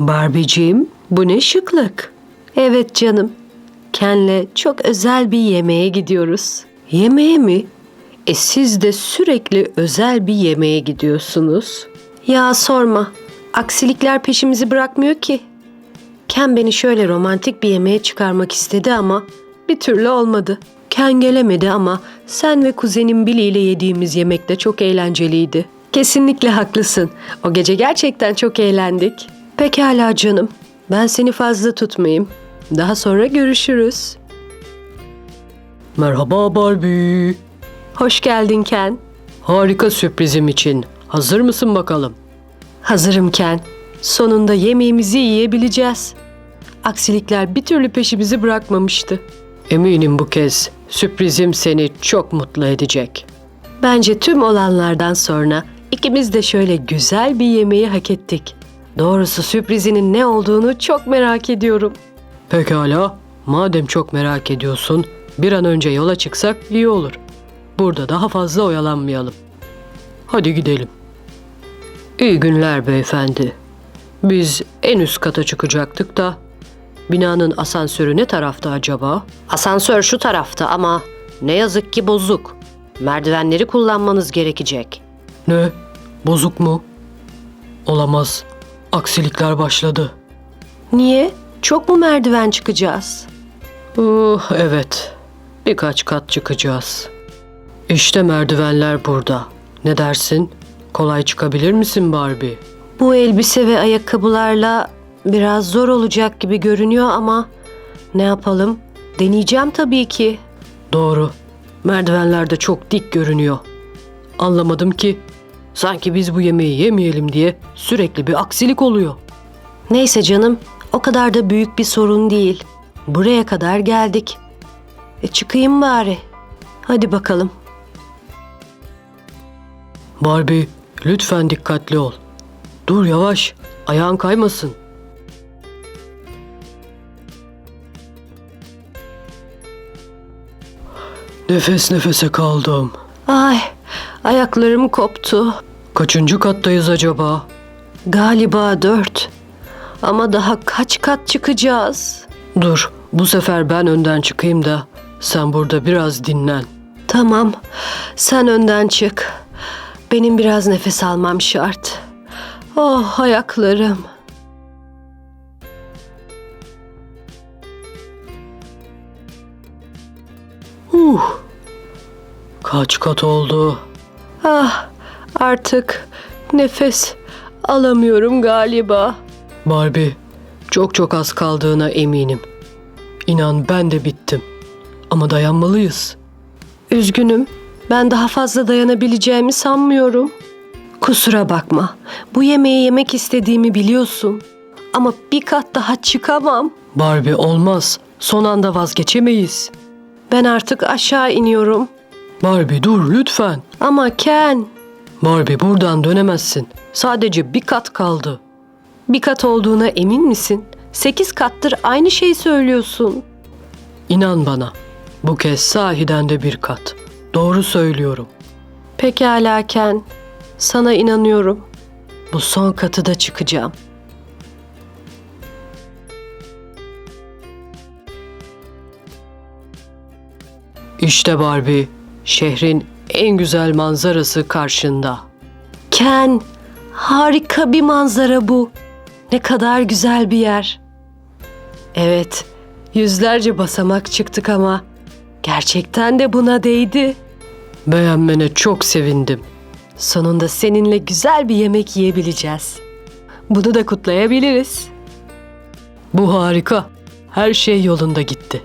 Barbie'ciğim, bu ne şıklık. Evet canım. Ken'le çok özel bir yemeğe gidiyoruz. Yemeğe mi? E siz de sürekli özel bir yemeğe gidiyorsunuz. Ya sorma. Aksilikler peşimizi bırakmıyor ki. Ken beni şöyle romantik bir yemeğe çıkarmak istedi ama bir türlü olmadı. Ken gelemedi ama sen ve kuzenim Billy ile yediğimiz yemek de çok eğlenceliydi. Kesinlikle haklısın. O gece gerçekten çok eğlendik. Pekala canım. Ben seni fazla tutmayayım. Daha sonra görüşürüz. Merhaba Barbie. Hoş geldin Ken. Harika sürprizim için. Hazır mısın bakalım? Hazırım Ken. Sonunda yemeğimizi yiyebileceğiz. Aksilikler bir türlü peşimizi bırakmamıştı. Eminim bu kez sürprizim seni çok mutlu edecek. Bence tüm olanlardan sonra ikimiz de şöyle güzel bir yemeği hak ettik. Doğrusu sürprizinin ne olduğunu çok merak ediyorum. Pekala, madem çok merak ediyorsun, bir an önce yola çıksak iyi olur. Burada daha fazla oyalanmayalım. Hadi gidelim. İyi günler beyefendi. Biz en üst kata çıkacaktık da binanın asansörü ne tarafta acaba? Asansör şu tarafta ama ne yazık ki bozuk. Merdivenleri kullanmanız gerekecek. Ne? Bozuk mu? Olamaz. Aksilikler başladı. Niye? Çok mu merdiven çıkacağız? Uh, evet. Birkaç kat çıkacağız. İşte merdivenler burada. Ne dersin? Kolay çıkabilir misin Barbie? Bu elbise ve ayakkabılarla biraz zor olacak gibi görünüyor ama ne yapalım? Deneyeceğim tabii ki. Doğru. Merdivenler de çok dik görünüyor. Anlamadım ki. Sanki biz bu yemeği yemeyelim diye sürekli bir aksilik oluyor. Neyse canım, o kadar da büyük bir sorun değil. Buraya kadar geldik. E çıkayım bari. Hadi bakalım. Barbie, lütfen dikkatli ol. Dur yavaş, ayağın kaymasın. Nefes nefese kaldım. Ay, ayaklarım koptu. Kaçıncı kattayız acaba? Galiba dört. Ama daha kaç kat çıkacağız? Dur, bu sefer ben önden çıkayım da sen burada biraz dinlen. Tamam, sen önden çık. Benim biraz nefes almam şart. Oh ayaklarım. Uh, kaç kat oldu? Ah, artık nefes alamıyorum galiba. Barbie, çok çok az kaldığına eminim. İnan ben de bittim. Ama dayanmalıyız. Üzgünüm. Ben daha fazla dayanabileceğimi sanmıyorum. Kusura bakma. Bu yemeği yemek istediğimi biliyorsun. Ama bir kat daha çıkamam. Barbie olmaz. Son anda vazgeçemeyiz. Ben artık aşağı iniyorum. Barbie dur lütfen. Ama Ken. Barbie buradan dönemezsin. Sadece bir kat kaldı. Bir kat olduğuna emin misin? Sekiz kattır aynı şeyi söylüyorsun. İnan bana. Bu kez sahiden de bir kat. Doğru söylüyorum. Pekala Ken. Sana inanıyorum. Bu son katı da çıkacağım. İşte Barbie, şehrin en güzel manzarası karşında. Ken, harika bir manzara bu. Ne kadar güzel bir yer. Evet, yüzlerce basamak çıktık ama gerçekten de buna değdi. Beğenmene çok sevindim. Sonunda seninle güzel bir yemek yiyebileceğiz. Bunu da kutlayabiliriz. Bu harika. Her şey yolunda gitti.